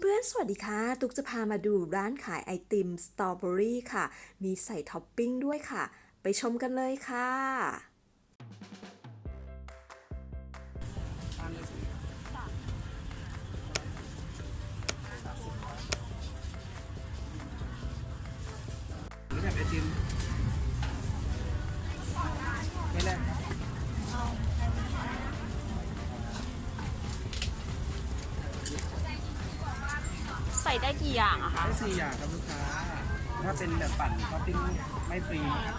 เพื่อนๆ สวัสดีค่ะ ตุ๊กจะพามาดูร้านขายไอติมสตรอเบอรี่ค่ะ มีใส่ท็อปปิ้งด้วยค่ะ ไปชมกันเลยค่ะ หรือแบบไอติมไม่แลก ได้กี่อย่างอะคะได้สี่อย่างครับลูกค้า ถ้าเป็นแบบปั่นท็อปปิ้งไม่ฟรีนะครับ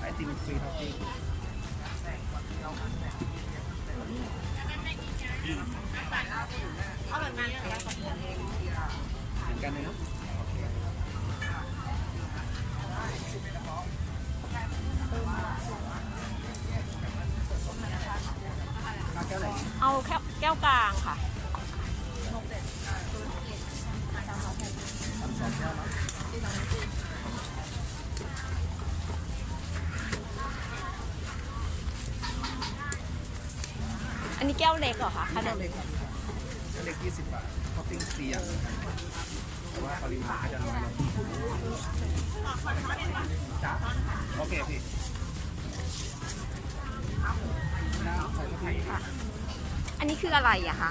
ไอติมฟรีท็อปปิ้งเหมือนกันเลยเนาะเอาแก้วไหนเอาแค่แก้วกลางค่ะ สามสองแก้วเนาะ อันนี้แก้วเล็กเหรอคะขแก้นาวดเล็กครับแก้วเล็กยี่สิบบาทท็อปปิ้งสี่อย่างเหมือนกันแต่ว่าปริมาณก็จะน้อยลงจ้ะโอเคพี่น้ำใส่กะทิอันนี้คืออะไรอะคะ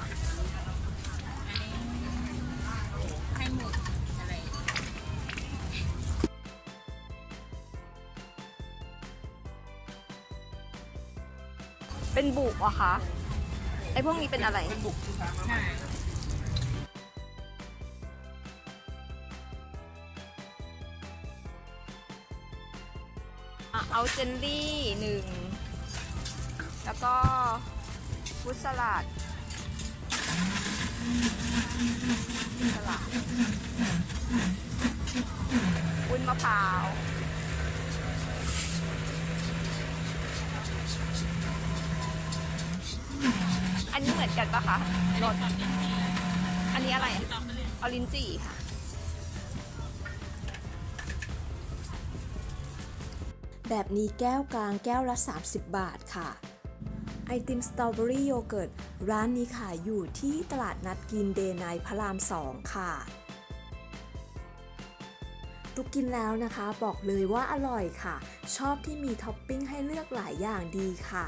เป็นบุกเหรอคะ ไอ้พวกนี้เป็นอะไร เป็นบุกลูกค้ามาอ่เอาเจนลี่หนึ่ง แล้วก็พุทสลัดวุ้นมะพร้าว อั นนี้เหมือนกันปะคะรสอันนี้อะไรออรินจีค่ะ แบบนี้แก้วกลางแก้วละ 30 บาทค่ะ ไอติมสตรอเบอรี่โยเกิร์ตร้านนี้ขายอยู่ที่ตลาดนัดกินเดย์ไนท์พระราม2ค่ะตุกกินแล้วนะคะบอกเลยว่าอร่อยค่ะ ชอบที่มีท็อปปิ้งให้เลือกหลายอย่างดีค่ะ